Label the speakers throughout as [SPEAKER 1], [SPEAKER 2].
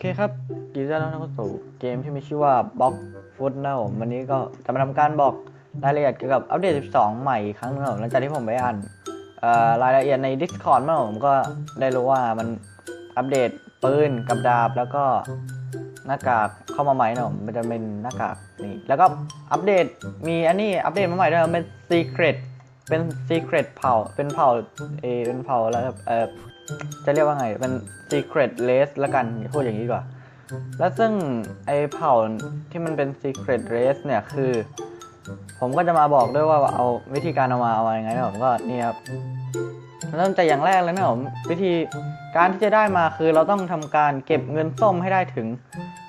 [SPEAKER 1] เคครับยินดีต้อนรับเข้าสู่เกมที่มีชื่อว่า Box Foot นะวันนี้ก็จะมาทำการบอกรายละเอียดเกี่ยวกับอัปเดต 12 ใหม่อีกครั้งหนึงนะผมหลังจากที่ผมไปอ่านรายละเอียดใน Discord มาผมก็ได้รู้ว่ามันอัปเดตปืนกับดาบแล้วก็หน้ากากเข้ามาใหม่นะผมมันจะเป็นหน้ากากนี่แล้วก็อัปเดตมีอันนี้อัปเดตมาใหม่ด้วยเป็น Secret เป็น Secret เผ่าเป็นเผ่าเอเป็นเผ่าแล้วเออ จะเรียกว่าไง เป็น secret race ละกันพูดอย่างนี้ดีกว่า แล้วซึ่งไอเผ่าที่มันเป็น secret race เนี่ยคือ ผมก็จะมาบอกด้วยว่าเอาวิธีการเอามาเอามายังไงนะผมก็นี่ครับเริ่มจากอย่างแรกเลยนะผมวิธีการที่จะได้มาคือเราต้องทำการเก็บเงินส้มให้ได้ถึง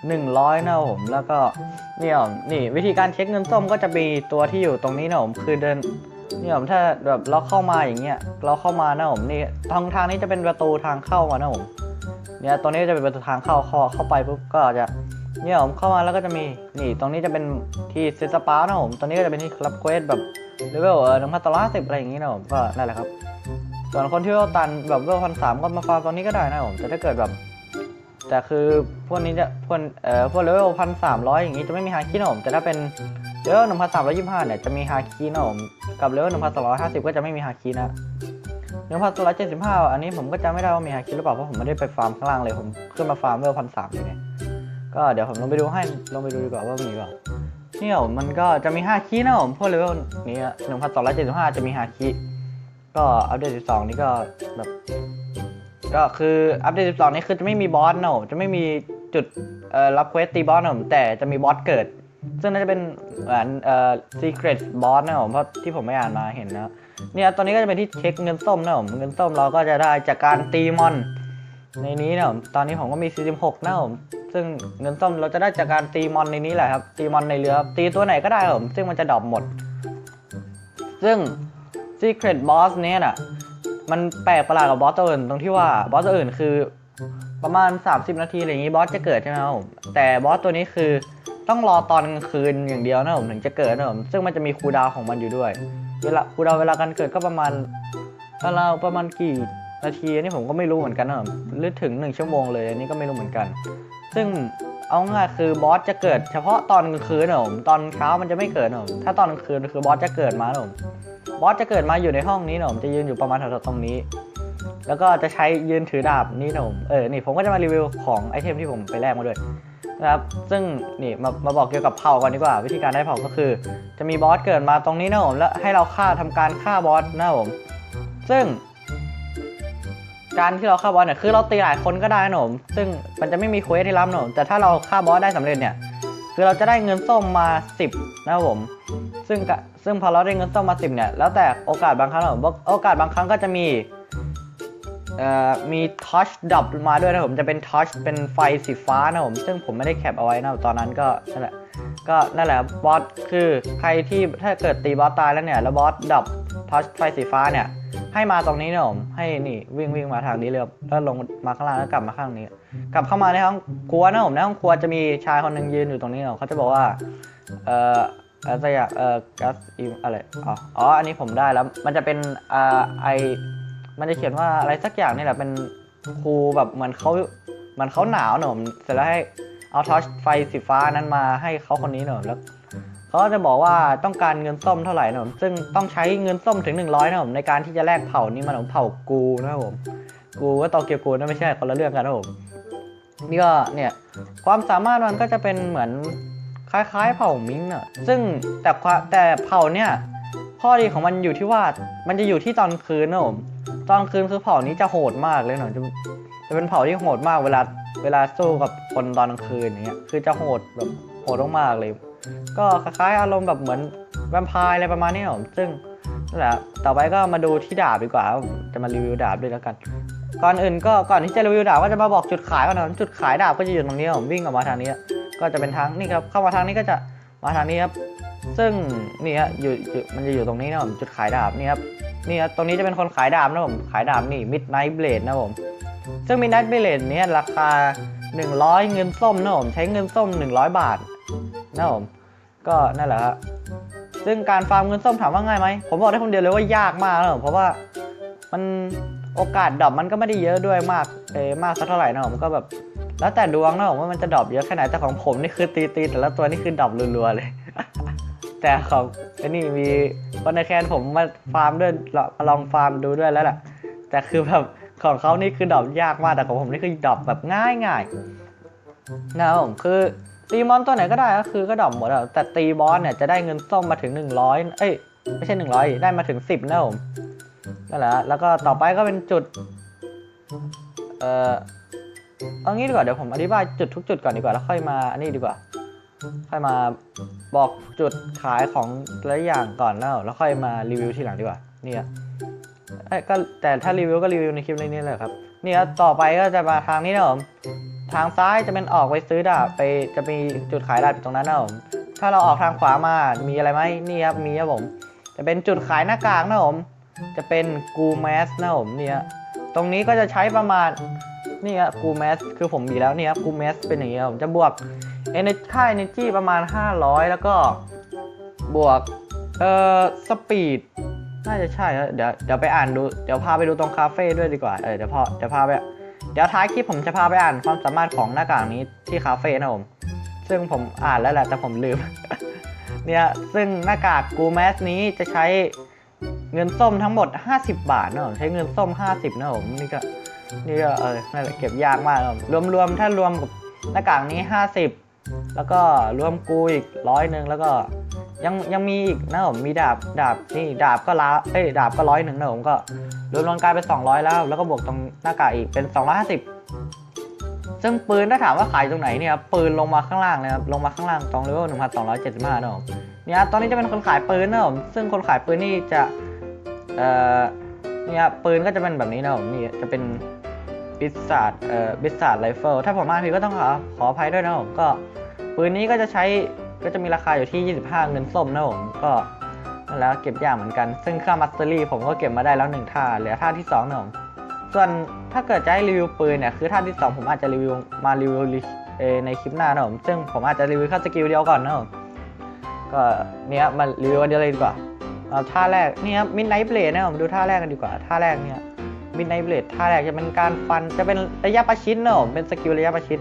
[SPEAKER 1] 100 นะผมแล้วก็นี่ผมนี่วิธีการเช็คเงินส้มก็จะมีตัวที่อยู่ตรงนี้นะผมคือเดิน นี่ผมถ้าแบบเราเข้ามาอย่างเงี้ยเราเข้ามานะผมนี่ทางทางนี้จะเป็นประตูทางเข้ามานะผมเนี่ยตรงนี้จะเป็นประตูทางเข้าเข้าเข้าไปปุ๊บก็จะเนี่ยผมเข้ามาแล้วก็จะมีนี่ตรงนี้จะเป็นที่เซตสปานะผมตรงนี้ก็จะเป็นที่รับเควสแบบเลเวลเออหนึ่งพันตล้าสิบอะไรอย่างงี้นะผมก็นั่นแหละครับ ส่วนคนที่เลเวลตันแบบเลเวลพันสามก็มาฟาร์มตรงนี้ก็ได้นะผมแต่ถ้าเกิดแบบแต่คือพวกนี้จะพวกเอ่อพวกเลเวลพันสามร้อยอย่างงี้จะไม่มีฮาคินะผมแต่ถ้าเป็น เลเวลหนึ่งพันสามร้อยยี่สิบห้าเนี่ยจะมีฮาคินะผมกับเลเวลหนึ่งพันสองร้อยห้าสิบก็จะไม่มีฮาคินะหนึ่งพันสองร้อยเจ็ดสิบห้าอันนี้ผมก็จำไม่ได้ว่ามีฮาคิหรือเปล่าเพราะผมไม่ได้ไปฟาร์มข้างล่างเลยผมขึ้นมาฟาร์มเลเวลพันสามเนี่ยก็เดี๋ยวผมลงไปดูให้ลงไปดูดีกว่าว่ามีเปล่าเนี่ยมันก็จะมีฮาคินะผมพวกเลเวลนี้หนึ่งพันสองร้อยเจ็ดสิบห้าจะมีฮาคิก็อัปเดตสิบสองนี่ก็แบบก็คืออัปเดต 12 นี้คือจะไม่มีบอสนะผมจะไม่มีจุดรับเควสตีบอสนะผมแต่จะมีบอสเกิด ซึ่งน่าจะเป็นเหมือนเอ่อ secret boss นะผมเพราะที่ผมไม่อ่านมาเห็นนะเนี่ยตอนนี้ก็จะเป็นที่เช็คเงินส้มนะผมเงินส้มเราก็จะได้จากการตีมอน ในนี้นะผมตอนนี้ผมก็มี 46นะผมซึ่งเงินส้มเราจะได้จากการตีมอนในนี้แหละครับ ตีมอนในเรือตีตัวไหนก็ได้ครับผมซึ่งมันจะดรอปหมด ซึ่ง secret boss เนี่ยนะมันแปลกประหลาดกับบอสตัวอื่นตรงที่ว่าบอสตัวอื่นคือประมาณ 30 นาทีอะไรอย่างนี้บอสจะเกิดใช่ไหมครับผมแต่บอสตัวนี้คือ ต้องรอตอนกลางคืนอย่างเดียวนะผมถึงจะเกิดนะผมซึ่งมันจะมีคูลดาวของมันอยู่ด้วย เวลาคูลดาวเวลาการเกิดก็ประมาณเราประมาณกี่นาทีนนี้ผมก็ไม่รู้เหมือนกันนะผมหรือถึง 1 ชั่วโมงเลยอันนี้ก็ไม่รู้เหมือนกัน ซึ่งเอาง่ายคือบอสจะเกิด เฉพาะตอนกลางคืนนะผมตอนเช้ามันจะไม่เกิดนะผมถ้าตอนกลางคืนคือบอสจะเกิดมานะผมบอสจะเกิดมาอยู่ในห้องนี้นะผมจะยืนอยู่ประมาณแถวๆตรงนี้ แล้วก็จะใช้ยืนถือดาบนี่นะผมเออนี่ผมก็จะมารีวิวของไอเทมที่ผมไปแลกมาด้วย นะครับ ซึ่งนี่มามาบอกเกี่ยวกับเผ่าก่อนดีกว่า วิธีการได้เผ่าก็คือ จะมีบอสเกิดมาตรงนี้นะผมแล้วให้เราฆ่าทำการฆ่าบอสนะผม ซึ่ง การที่เราฆ่าบอสเนี่ยคือเราตีหลายคนก็ได้นะผมซึ่งมันจะไม่มีเควสที่รับนะผมแต่ถ้าเราฆ่าบอสได้สำเร็จเนี่ยคือเราจะได้เงินส้มมา 10 นะครับผม ซึ่งซึ่งพอเราได้เงินส้มมา 10เนี่ยแล้วแต่โอกาสบางครั้งนะผมโอกาสบางครั้งก็จะมี มีทอชดับมาด้วยนะผมจะเป็นทอชเป็นไฟสีฟ้านะผม ซึ่งผมไม่ได้แคปเอาไว้นะตอนนั้นก็นั่นแหละก็นั่นแหละบอสคือใครที่ถ้าเกิดตีบอสตายแล้วเนี่ย แล้วบอสดับทอชไฟสีฟ้าเนี่ย ให้มาตรงนี้นะผม ให้นี่วิ่งวิ่งมาทางนี้เลยแล้วลงมาข้างล่างแล้วกลับมาข้างนี้ กลับเข้ามาในห้องครัวนะผมในห้องครัวจะมีชายคนหนึ่งยืนอยู่ตรงนี้นะเขาจะบอกว่าเอ่ออะไรอย่างเอ่อกัสอิมอะไรอ๋ออ๋ออันนี้ผมได้แล้วมันจะเป็นอ่าไอ มันจะเขียนว่าอะไรสักอย่างนี่แหละเป็นครูแบบเหมือนเขาเหมือนเขาหนาวหน่มเสร็จแล้วให้เอาทอชไฟสีฟ้านั้นมาให้เขาคนนี้หน่มแล้วเขาก็จะบอกว่าต้องการเงินส้มเท่าไหร่นะผมซึ่งต้องใช้เงินส้มถึง 100นะผมในการที่จะแลกเผ่านี้มาผมเผ่ากูนะครับผม กูก็โตเกียวกูนะไม่ใช่คนละเรื่องกันนะผมนี่ก็เนี่ยความสามารถมันก็จะเป็นเหมือนคล้ายๆ เผ่ามิงอะซึ่งแต่แต่เผ่าเนี่ยข้อดีของมันอยู่ที่ว่ามันจะอยู่ที่ตอนคืนนะผม ตอนคืนคือเผ่านี้จะโหดมากเลยเนาะจะจะเป็นเผ่าที่โหดมากเวลาเวลาสู้กับคนตอนกลางคืนอย่างเงี้ยคือจะโหดแบบโหดมากๆเลย ก็คล้ายๆอารมณ์แบบเหมือนแวมไพร์อะไรประมาณนี้นะผมซึ่งนั่นแหละต่อไปก็มาดูที่ดาบดีกว่าจะมารีวิวดาบด้วยแล้วกัน ก่อนอื่นก็ก่อนที่จะรีวิวดาบก็จะมาบอกจุดขายก่อนนะจุดขายดาบก็จะอยู่ตรงนี้ผมวิ่งออกมาทางนี้ก็จะเป็นทางนี่ครับเข้ามาทางนี้ก็จะมาทางนี้ครับซึ่งนี่ฮะอยู่อยู่มันจะอยู่ตรงนี้นะผมจุดขายดาบนี่ครับ นี่ครับตรงนี้จะเป็นคนขายดาบนะผม ขายดาบนี่ Midnight Blade นะผม ซึ่ง Midnight Blade เนี้ยราคา 100 เงินส้มนะผม ใช้เงินส้ม 100 บาทนะผม ก็นั่นแหละครับซึ่งการฟาร์มเงินส้มถามว่าง่ายไหม ผมบอกได้คนเดียวเลยว่ายากมากนะผมเพราะว่ามันโอกาสดรอปมันก็ไม่ได้เยอะด้วยมากเออมากสักเท่าไหร่นะผมก็แบบ แล้วแต่ดวงนะผมว่ามันจะดรอปเยอะแค่ไหนแต่ของผมนี่คือตีตีแต่ละตัวนี่คือดรอปรัวๆเลย แต่ของไอ้นี่มีคนในแคนผมมาฟาร์มด้วยลองฟาร์มดูด้วยแล้วแหละแต่คือแบบของเขานี่คือดรอปยากมากแต่ของผมนี่คือดรอปแบบง่ายง่ายนะผมคือตีมอนตัวไหนก็ได้ก็คือก็ดรอปหมดอะแต่ตีบอสเนี่ยจะได้เงินส้มมาถึง 100 เอ้ยไม่ใช่ 100 ได้มาถึง 10 นะผมนั่นแหละแล้วก็ต่อไปก็เป็นจุด เอ่อเอางี้ดีกว่าเดี๋ยวผมอธิบายจุดทุกจุดก่อนดีกว่าแล้วค่อยมาอันนี้ดีกว่า ค่อยมาบอกจุดขายของแต่ละอย่างก่อนแล้ว แล้วค่อยมารีวิวทีหลังดีกว่าเนี่ยเอ้ก็แต่ถ้ารีวิวก็รีวิวในคลิปนี้เลยครับเนี่ยต่อไปก็จะมาทางนี้นะผมทางซ้ายจะเป็นออกไปซื้อดาบไปจะมีจุดขายดาบอยู่ตรงนั้นนะผมถ้าเราออกทางขวามามีอะไรไหมนี่ครับมีครับผม จะเป็นจุดขายหน้ากากนะผมจะเป็นกูแมสนะผมเนี่ยตรงนี้ก็จะใช้ประมาณนี่ครับกูแมสคือผมมีแล้วเนี่ยกูแมสเป็นอย่างเงี้ยผมจะบวก เอเนค่า energy ประมาณ 500 แล้วก็บวก เอ่อ สปีด น่าจะใช่ครับเดี๋ยวเดี๋ยวไปอ่านดู เดี๋ยวพาไปดูตรงคาเฟ่ด้วยดีกว่า เออ เดี๋ยวพอเดี๋ยวพาไป เดี๋ยวท้ายคลิปผมจะพาไปอ่านความสามารถของหน้ากากนี้ที่คาเฟ่นะผม ซึ่งผมอ่านแล้วแหละแต่ผมลืม เนี่ย ซึ่งหน้ากากกูแมสนี้จะใช้เงินส้มทั้งหมด 50 บาทนะผมใช้เงินส้ม 50 นะผมนี่ก็นี่ก็เออนั่นแหละเก็บยากมากครับรวมๆถ้ารวมกับหน้ากากนี้ 50 แล้วก็รวมกูอีกร้อยหนึ่งแล้วก็ยังยังมีอีกนะผมมีดาบดาบนี่ดาบก็ละเอ้ยดาบก็ร้อยหนึ่งนะผมก็รวมรวมกลายเป็น 200 แล้ว แล้วก็บวกตรงหน้ากากอีกเป็น 250 ซึ่งปืนถ้าถามว่าขายตรงไหนเนี่ยปืนลงมาข้างล่างเลยครับลงมาข้างล่างตรงเลเวล1,275นะผมเนี่ยตอนนี้จะเป็นคนขายปืนนะผมซึ่งคนขายปืนนี่จะเอ่อเนี่ยปืนก็จะเป็นแบบนี้นะผมนี่จะเป็นบิสซาร์ดเอ่อบิสซาร์ดไรเฟิลถ้าผมอ่านผิดก็ต้องขอขออภัยด้วยนะผมก็ ปืนนี้ก็จะใช้ก็จะมีราคาอยู่ที่ 25 เงินส้มนะผมก็แล้วเก็บยากเหมือนกัน ซึ่งค่ามัสเตอรี่ผมก็เก็บมาได้แล้วหนึ่งท่าเหลือท่าที่2นะผมส่วนถ้าเกิดจะให้รีวิวปืนเนี่ยคือท่าที่ 2 ผมอาจจะรีวิวมารีวิวในคลิปหน้านะผมซึ่งผมอาจจะรีวิวแค่สกิลเดียวก่อนนะผมก็เนี้ยมารีวิวเดียวเลยดีกว่าเอาท่าแรกนี่ครับมิดไนท์เบลดนะผมดูท่าแรกกันดีกว่าท่าแรกเนี่ยมิดไนท์เบลดท่าแรกจะเป็นการฟันจะเป็นระยะประชิดนะผมเป็นสกิลระยะประชิด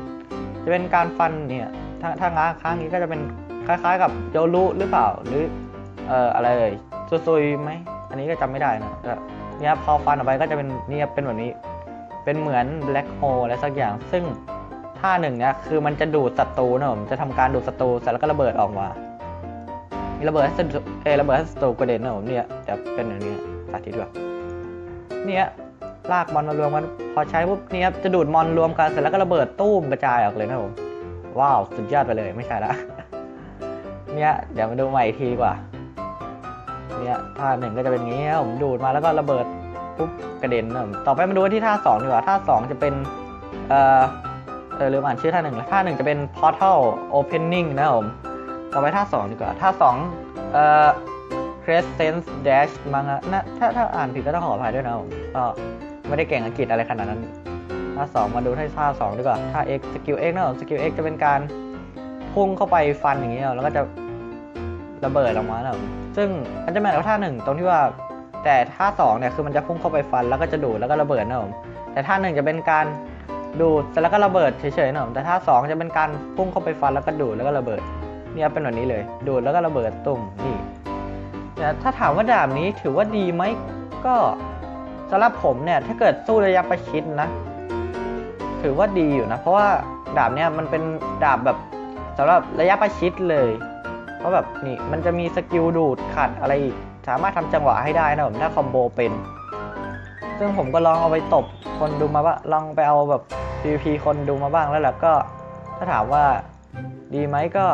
[SPEAKER 1] จะเป็นการฟันเนี่ย ถ้าถ้าง้างครั้งนี้ก็จะเป็นคล้าย ๆ กับโยรุหรือเปล่าหรือเอ่ออะไรเอ่ยซุยๆไหมอันนี้ก็จำไม่ได้นะเนี่ยพอฟันออกไปก็จะเป็นเนี่ยเป็นแบบนี้ เป็นเหมือนแบล็คโฮลอะไรสักอย่าง ซึ่งท่าหนึ่งเนี่ยคือมันจะดูดศัตรูนะผมจะทำการดูดศัตรูเสร็จแล้วก็ระเบิดออกมามีระเบิดให้ศัตรูเอระเบิดให้ศัตรูกระเด็นนะผมเนี่ยจะเป็นอย่างนี้สาธิตด้วยเนี่ยลากมอนมารวมกันพอใช้ปุ๊บเนี่ครับจะดูดมอนรวมกันเสร็จแล้วก็ระเบิดตู้มกระจายออกเลยนะผม ว้าวสุดยอดไปเลยไม่ใช่ละเนี่ยเดี๋ยวมาดูใหม่อีกทีกว่า เนี่ยท่าหนึ่งก็จะเป็นงี้ผมดูดมาแล้วก็ระเบิดปุ๊บกระเด็นนะต่อไปมาดูที่ท่าสองดีกว่าท่าสองจะเป็นเอ่อเออลืมอ่านชื่อท่าหนึ่งแล้วท่าหนึ่งจะเป็น portal opening นะผมต่อไปท่าสองดีกว่าท่าสองเอ่อ crescent dash มั้งฮะนะถ้าถ้าอ่านผิดก็ต้องขออภัยด้วยนะผมก็ไม่ได้เก่งอังกฤษอะไรขนาดนั้น ท่าสองมาดูท่าสองดีกว่าท่า X สกิล X นะสกิล X จะเป็นการพุ่งเข้าไปฟันอย่างนี้ยแล้วก็จะระเบิดออกมานะซึ่งมันจะแมทกับท่าหนึ่งตรงที่ว่า แต่ท่าสองเนี่ยคือมันจะพุ่งเข้าไปฟันแล้วก็จะดูดแล้วก็ระเบิดนะผมแต่ท่าหนึ่งจะเป็นการดูดแล้วก็ระเบิดเฉยๆนะผมแต่ท่าสองจะเป็นการพุ่งเข้าไปฟันแล้วก็ดูดแล้วก็ระเบิดเนี่ยเป็นแบบนี้เลย ดูดแล้วก็ระเบิดตุ่มนี่เนี่ถ้าถามว่าดาบนี้ถือว่าดีไหมก็สำหรับผมเนี่ยถ้าเกิดสู้ระยะประชิดนะ ถือว่าดีอยู่นะ เพราะว่าดาบเนี่ยมันเป็นดาบแบบสำหรับระยะประชิดเลย เพราะแบบนี่มันจะมีสกิลดูดขัดอะไรอีกสามารถทำจังหวะให้ได้นะผมถ้าคอมโบเป็น ซึ่งผมก็ลองเอาไปตบคนดูมาว่าลองไปเอาแบบ PVP คนดูมาบ้างแล้วแหละก็ ถ้าถามว่าดีไหมก็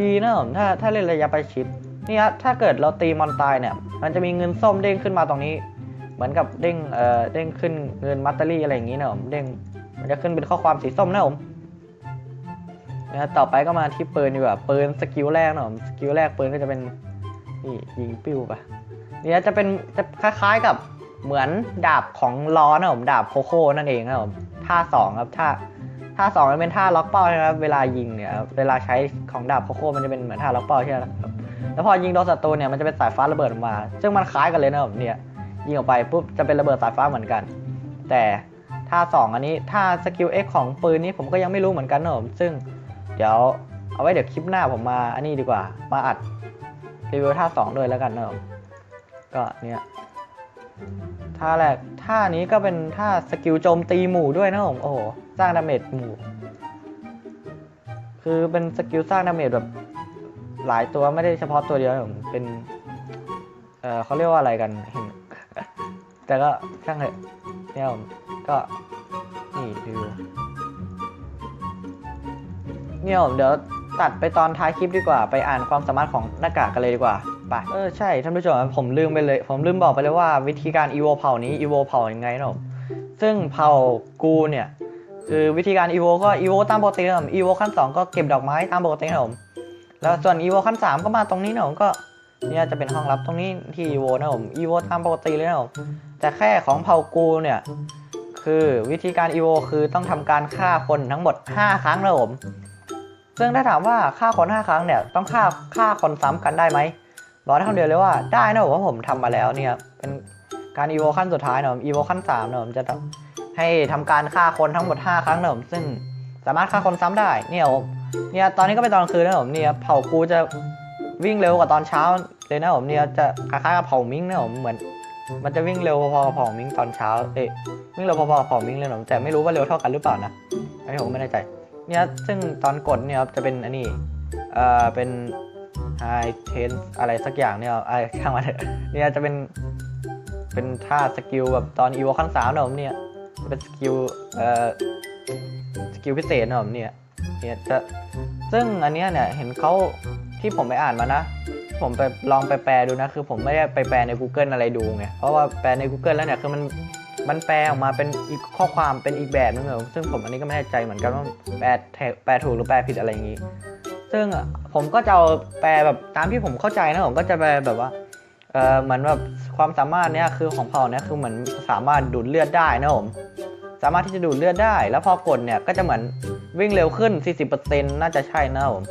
[SPEAKER 1] ดีนะผมถ้าถ้าเล่นระยะประชิดนี่ฮะถ้าเกิดเราตีมอนตายเนี่ย มันจะมีเงินส้มเด้งขึ้นมาตรงนี้ เหมือนกับเด้งเอ่อเด้งขึ้นเงินมัตเตอรี่อะไรอย่างนี้นะผมเด้ง มันจะขึ้นเป็นข้อความสีส้มนะผมนะต่อไปก็มาที่ปืนดีกว่าปืนสกิลแรกนะผมสกิลแรกปืนก็จะเป็นนี่ยิงปิ้วปะเนี่ยจะเป็นจะคล้ายๆกับเหมือนดาบของล้อนะผมดาบโคโค่นั่นเองนะผมท่าสองครับท่าท่าสองมันเป็นท่าล็อกเป้านะครับเวลายิงเนี่ยเวลาใช้ของดาบโคโค่มันจะเป็นเหมือนท่าล็อกเป้าใช่ไหมครับแล้วพอยิงโดนศัตรูเนี่ยมันจะเป็นสายฟ้าระเบิดออกมา ซึ่งมันคล้ายกันเลยนะผมเนี่ยยิงออกไปปุ๊บจะเป็นระเบิดสายฟ้าเหมือนกัน แต่ ท่าสองอันนี้ท่าสกิล X ของปืนนี้ผมก็ยังไม่รู้เหมือนกันนะผมซึ่งเดี๋ยวเอาไว้เดี๋ยวคลิปหน้าผมมาอันนี้ดีกว่า มาอัดรีวิวท่าสองด้วยแล้วกันนะผมก็เนี่ยท่าแรกท่านี้ก็เป็นท่าสกิลโจมตีหมู่ด้วยนะผมโอ้โหสร้างดาเมจหมู่ คือเป็นสกิลสร้างดาเมจแบบหลายตัวไม่ได้เฉพาะตัวเดียวผมเป็นเออเขาเรียกว่าอะไรกันเห็นแต่ก็ช่างเถอะเนี่ยผม ก็นี่ดูเนี่ยผมเดี๋ยวตัดไปตอนท้ายคลิปดีกว่า ไปอ่านความสามารถของหน้ากากกันเลยดีกว่าไปเออใช่ท่านผู้ชมผมลืมไปเลย ผมลืมบอกไปเลยว่าวิธีการ evo เผ่านี้ evo เผายังไงนะผมซึ่งเผากูเนี่ยคือวิธีการ evo ก็ evo ตามปกตินะผม evo ขั้น 2 ก็เก็บดอกไม้ตามปกตินะผมแล้วส่วน evo ขั้น 3 ก็มาตรงนี้นะผมก็เนี่ยจะเป็นห้องลับตรงนี้ที่ evo นะผม evo ตามปกติเลยนะผมแต่แค่ของเผากูเนี่ย คือวิธีการ evo คือต้องทำการฆ่าคนทั้งหมด 5 ครั้งนะผม ซึ่งถ้าถามว่าฆ่าคน 5 ครั้งเนี่ยต้องฆ่าฆ่าคนซ้ำกันได้ไหมบอกได้คำเดียวเลยว่าได้นะผมว่าผมทำมาแล้วเนี่ยเป็นการ evo ขั้นสุดท้ายนะผม evo ขั้น3นะผมจะต้องให้ทำการฆ่าคนทั้งหมด 5 ครั้งนะผมซึ่งสามารถฆ่าคนซ้ำได้เนี่ยผมเนี่ยตอนนี้ก็เป็นตอนกลางคืนนะผมเนี่ยเผ่ากูจะวิ่งเร็วกว่าตอนเช้าเลยนะผมเนี่ยจะคล้ายๆกับเผามิงนะผมเหมือน มันจะวิ่งเร็วพอๆกับเผามิงตอนเช้า เอ๊ะวิ่งเร็วพอๆกับเผามิงเลยนะผมแต่ไม่รู้ว่าเร็วเท่ากันหรือเปล่านะอันนี้ผมไม่แน่ใจ เนี่ยซึ่งตอนกดเนี่ยครับจะเป็นอันนี้ เอ่อ เป็น high tense อะไรสักอย่างเนี่ยอะไรช่างมันเถอะเนี่ยจะเป็น เป็นท่าสกิลแบบตอน evo ขั้นสามนะผมเนี่ยเป็นสกิล เอ่อ สกิลพิเศษนะผมเนี่ย เนี่ยจะ ซึ่งอันเนี้ยเนี่ยเห็นเขาที่ผมไปอ่านมานะ ผมไปลองไปแปลดูนะ คือผมไม่ได้ไปแปลใน Google อะไรดูไง เพราะว่าแปลใน Google แล้วเนี่ยคือมันมันแปลออกมาเป็นอีกข้อความเป็นอีกแบบนึงเลยซึ่งผมอันนี้ก็ไม่แน่ใจเหมือนกันว่าแปลแทแปลถูกหรือแปลผิดอะไรอย่างนี้ ซึ่งผมก็จะเอาแปลแบบตามที่ผมเข้าใจนะผมก็จะแปลแบบว่าเออเหมือนแบบความสามารถเนี่ยคือของเผ่าเนี่ยคือเหมือนสามารถดูดเลือดได้นะผมสามารถที่จะดูดเลือดได้ แล้วพอกดเนี่ยก็จะเหมือน วิ่งเร็วขึ้น 40%น่าจะใช่นะผม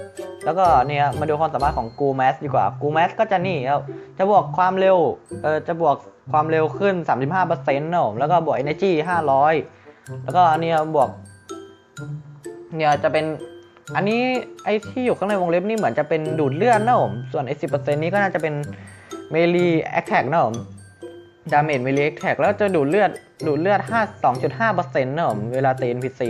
[SPEAKER 1] แล้วก็เนี่ยมาดูความสามารถของกูแมสดีกว่ากูแมสก็จะนี่ครับจะบวกความเร็วเออจะบวกความเร็วขึ้น 35%นะผมแล้วก็บวก energy 500 แล้วก็อันเนี่ยบวกเนี่ยจะเป็นอันนี้ไอ้ที่อยู่ข้างในวงเล็บนี่เหมือนจะเป็นดูดเลือดนะผม ส่วนไอ้10%นี้ก็น่าจะเป็นเมลีแอคแท็กนะผมดาเมจเมลีแอคแท็กแล้วจะดูดเลือดดูดเลือด5 2.5%นะผมเวลาตี NPC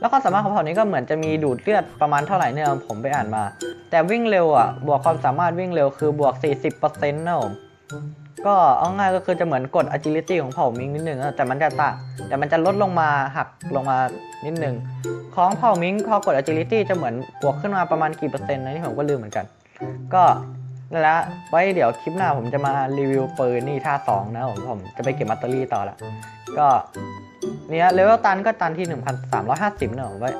[SPEAKER 1] แล้วความสามารถของเผ่านี้ก็เหมือนจะมีดูดเลือดประมาณเท่าไหร่เนี่ยผมไปอ่านมา แต่วิ่งเร็วอะ บวกความสามารถวิ่งเร็วคือบวก 40%นะผมก็เอาง่ายก็คือจะเหมือนกด agility ของเผ่ามิงนิดนึงแต่มันจะตะแต่มันจะลดลงมาหักลงมานิดนึงของเผ่ามิงพอกด agility จะเหมือนบวกขึ้นมาประมาณกี่เปอร์เซ็นต์นะนี่ผมก็ลืมเหมือนกัน ก็นั่นแหละไว้เดี๋ยวคลิปหน้าผมจะมารีวิวปืนนี่ท่าสองนะผมผมจะไปเก็บแบตเตอรี่ต่อละก็ เนี่ยเลเวลตันก็ตันที่ 1,350นอะผมไว้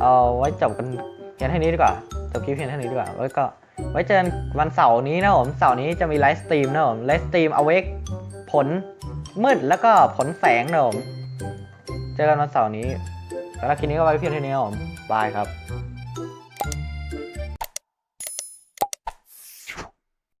[SPEAKER 1] เอาไว้จบกันเพียงเท่านี้ดีกว่าจบคลิปเพียงเท่านี้ดีกว่าไว้ก็ไว้เจอกันวันเสาร์นี้นะผมเสาร์นี้จะมีไลฟ์สตรีมนะผมไลฟ์สตรีมเอาเวกผลมืดแล้วก็ผลแสงนะผมเจอกันวันเสาร์นี้สำหรับคลิปนี้ก็ไว้เพียงเท่านี้นะผมบายครับ